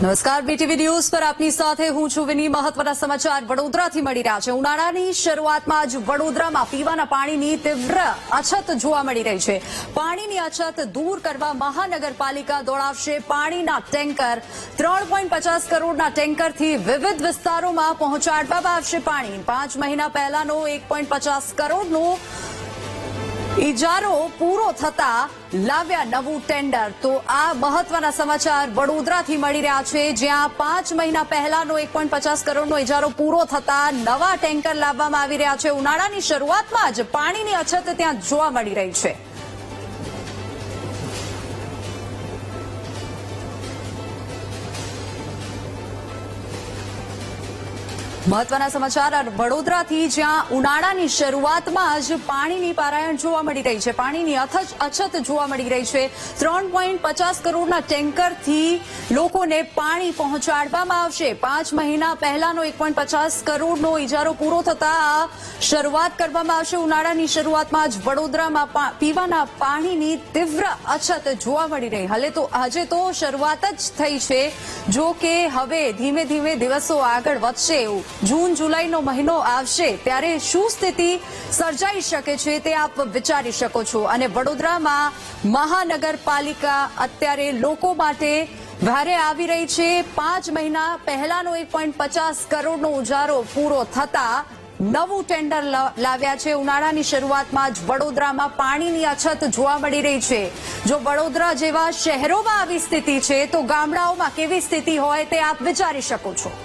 નમસ્કાર. BTV news પર આપની સાથે હું છું વિની મહત્વના સમાચાર વડોદરાથી મળી રહ્યા છે. ઉનાળાની શરૂઆતમાં જ વડોદરામાં પીવાના પાણીની તીવ્ર અછત જોવા મળી રહી છે. પાણીની અછત દૂર કરવા મહાનગરપાલિકા દોડાવશે પાણીના ટેન્કર. ત્રણ કરોડના ટેન્કરથી વિવિધ વિસ્તારોમાં પહોંચાડવામાં આવશે પાણી. પાંચ મહિના પહેલાનો એક કરોડનું ઇજારો પૂરો થતા લાવ્યા નવું ટેન્ડર. તો આ મહત્વના સમાચાર વડોદરાથી મળી રહ્યા છે, જ્યાં પાંચ મહિના પહેલાનો એક પોઈન્ટ પચાસ કરોડનો ઇજારો પૂરો થતા નવા ટેન્કર લાવવામાં આવી રહ્યા છે. ઉનાળાની શરૂઆતમાં જ પાણીની અછત ત્યાં જોવા મળી રહી છે. મહત્વના સમાચાર. વડોદરાથી જ્યાં ઉનાળાની શરૂઆતમાં જ પાણીની પારાયણ જોવા મળી રહી છે. પાણીની અથજ અછત જોવા મળી રહી છે. ત્રણ પોઈન્ટ પચાસ કરોડના ટેન્કરથી લોકોને પાણી પહોંચાડવામાં આવશે. પાંચ મહિના પહેલાનો એક પોઈન્ટ પચાસ કરોડનો ઇજારો પૂરો થતા શરૂઆત કરવામાં આવશે. ઉનાળાની શરૂઆતમાં જ વડોદરામાં પીવાના પાણીની તીવ્ર અછત જોવા મળી રહી. હલે તો, આજે તો શરૂઆત જ થઈ છે. જો કે હવે ધીમે ધીમે દિવસો આગળ વધશે એવું. જૂન, જુલાઈનો મહિનો આવશે ત્યારે શું સ્થિતિ સર્જાઈ શકે છે તે આપ વિચારી શકો છો. અને વડોદરામાં મહાનગરપાલિકા અત્યારે લોકો માટે ભારે આવી રહી છે. પાંચ મહિના પહેલાનો એક પોઈન્ટ પચાસ કરોડનો ઉજારો પૂરો થતા નવું ટેન્ડર લાવ્યા છે. ઉનાળાની શરૂઆતમાં જ વડોદરામાં પાણીની અછત જોવા મળી રહી છે. જો વડોદરા જેવા શહેરોમાં આવી સ્થિતિ છે, તો ગામડાઓમાં કેવી સ્થિતિ હોય તે આપ વિચારી શકો છો.